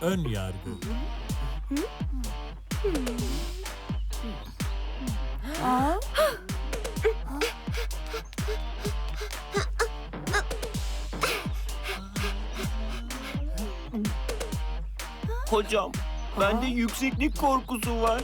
ön yargı. Hocam, bende yükseklik korkusu var.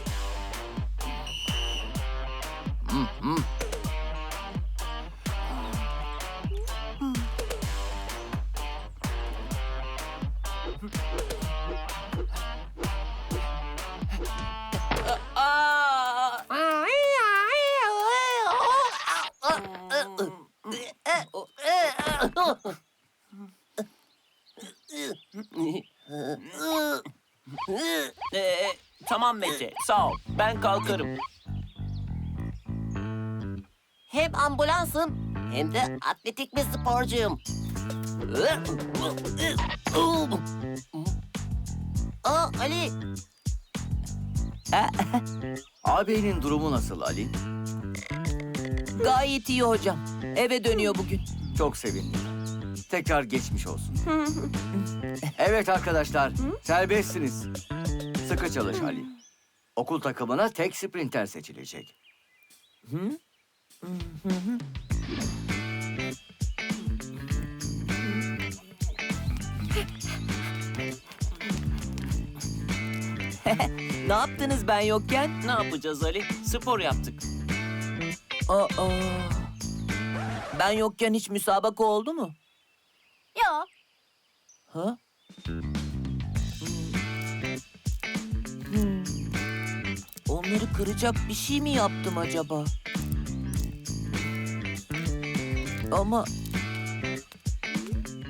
Tamam Mete, sağ ol. Ben kalkarım. Hem ambulansım hem de atletik bir sporcuyum. Aa Ali, Ağabeyinin durumu nasıl Ali? Gayet iyi hocam. Eve dönüyor bugün. Çok sevindim. Tekrar geçmiş olsun. evet arkadaşlar, serbestsiniz. Sıkı çalış Ali. Okul takımına tek sprinter seçilecek. Ne yaptınız ben yokken? Ne yapacağız Ali? Spor yaptık. Aa. Ben yokken hiç müsabaka oldu mu? Yo. Ha? Onları kıracak bir şey mi yaptım acaba? Ama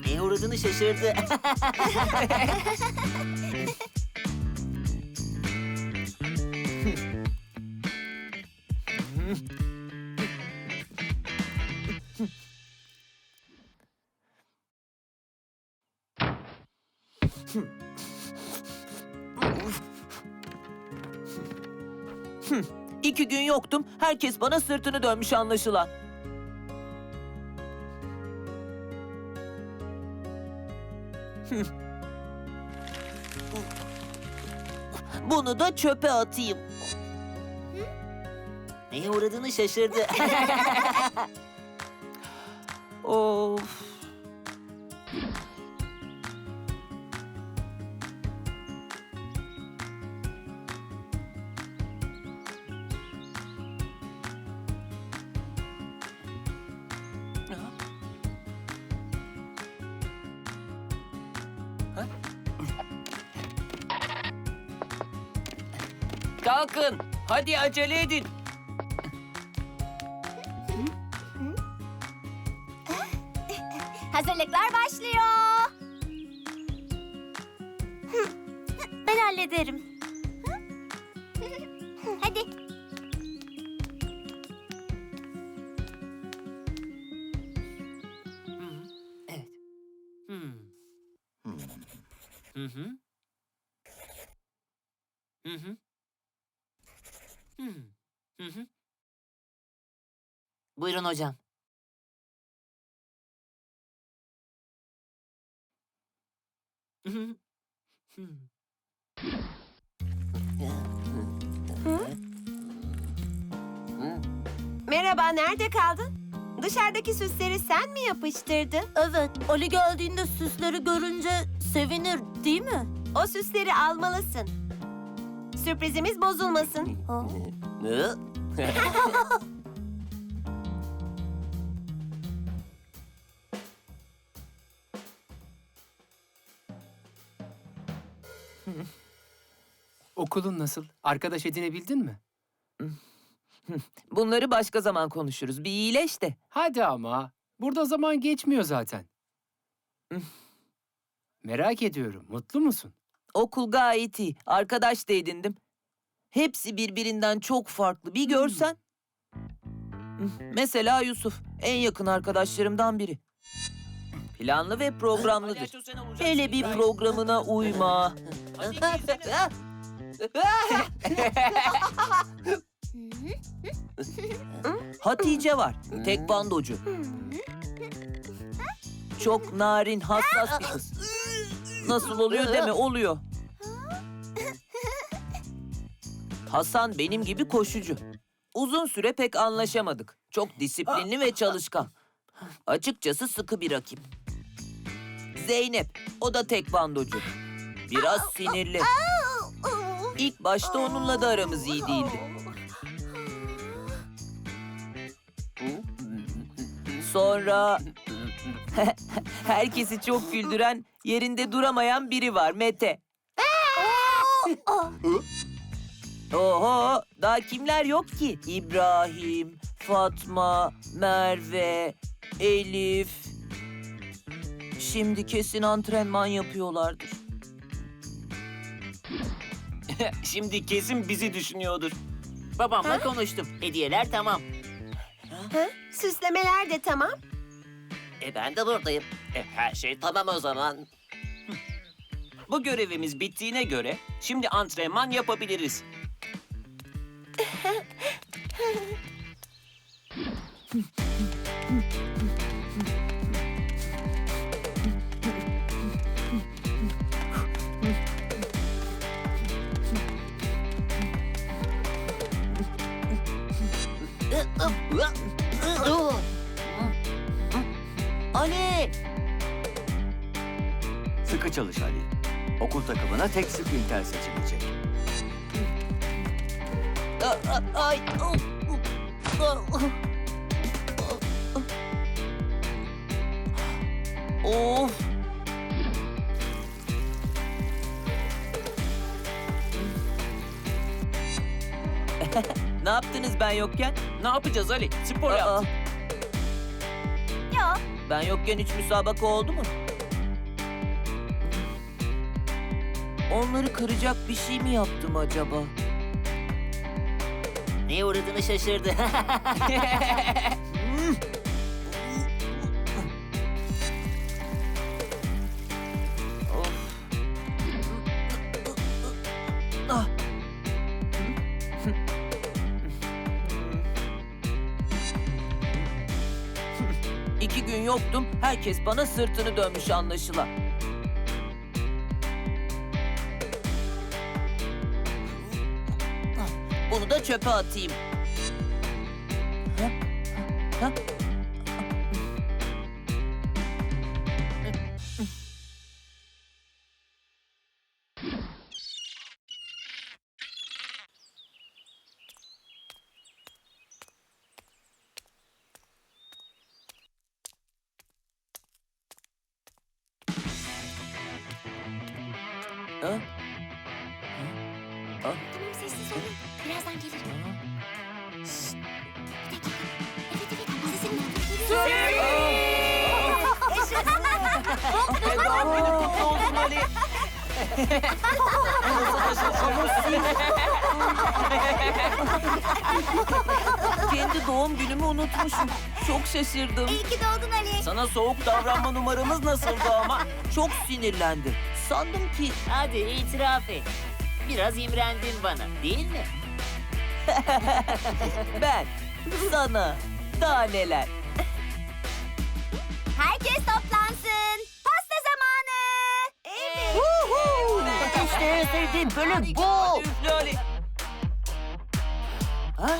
Neye uğradığını şaşırdı. iki gün yoktum. Herkes bana sırtını dönmüş anlaşılan. Bunu da çöpe atayım. Neye uğradığını şaşırdı. Of. Kalkın, hadi acele edin. Hazırlıklar başlıyor. Ben hallederim. Hadi. Evet. Hmm. Hı hı. Hı hı. Hmm. Hı hı. Buyurun hocam. Merhaba, nerede kaldın? Dışarıdaki süsleri sen mi yapıştırdın? Evet, Ali geldiğinde süsleri görünce sevinir değil mi? O süsleri almalısın. Sürprizimiz bozulmasın. Ha? Okulun nasıl? Arkadaş edinebildin mi? Bunları başka zaman konuşuruz. Bir iyileş de. Hadi ama. Burada zaman geçmiyor zaten. Merak ediyorum. Mutlu musun? Okul gayet iyi. Arkadaş da edindim. Hepsi birbirinden çok farklı. Bir görsen. Mesela Yusuf. En yakın arkadaşlarımdan biri. Planlı ve programlıdır. Hele bir programına uyma. Hatice var. Tek bandocu. Çok narin, hassas bir kız. Nasıl oluyor deme oluyor. Hasan benim gibi koşucu. Uzun süre pek anlaşamadık. Çok disiplinli ve çalışkan. Açıkçası sıkı bir rakip. Zeynep, o da tekvandocu. Biraz sinirli. İlk başta onunla da aramız iyi değildi. Sonra herkesi çok güldüren, yerinde duramayan biri var Mete. Oho, daha kimler yok ki? İbrahim, Fatma, Merve, Elif. Şimdi kesin antrenman yapıyorlardır. Şimdi kesin bizi düşünüyordur. Babamla konuştum. Hediyeler tamam. Ha? Süslemeler de tamam. E ben de buradayım. E, her şey tamam o zaman. Bu görevimiz bittiğine göre şimdi antrenman yapabiliriz. Ali! Sıkı çalış Ali. Okul takımına tek sprinter seçilecek. Ay! Of! ne yaptınız ben yokken? Ne yapacağız Ali? Spor Aa, yaptık. Ben yokken hiç müsabaka oldu mu? Onları kıracak bir şey mi yaptım acaba? Neye uğradığını şaşırdı. gün yoktum, herkes bana sırtını dönmüş anlaşılan. Bunu da çöpe atayım. Ha? Ha? Tamam sessiz olun. Birazdan gelirim. Şşt. Bir dakika. Evet evet. Sesini Doğum günün kutlu olsun Ali. Kendi doğum günümü unutmuşum. Çok şaşırdım. İyi ki doğdun Ali. Sana soğuk davranma numaramız nasıldı ama? Çok sinirlendim. Sandım ki Hadi itiraf et. Biraz imrendin bana değil mi? ben sana daha neler. Herkes toplansın. Pasta zamanı. Evet. İşte en sevdiğim bölüm bu. Ha?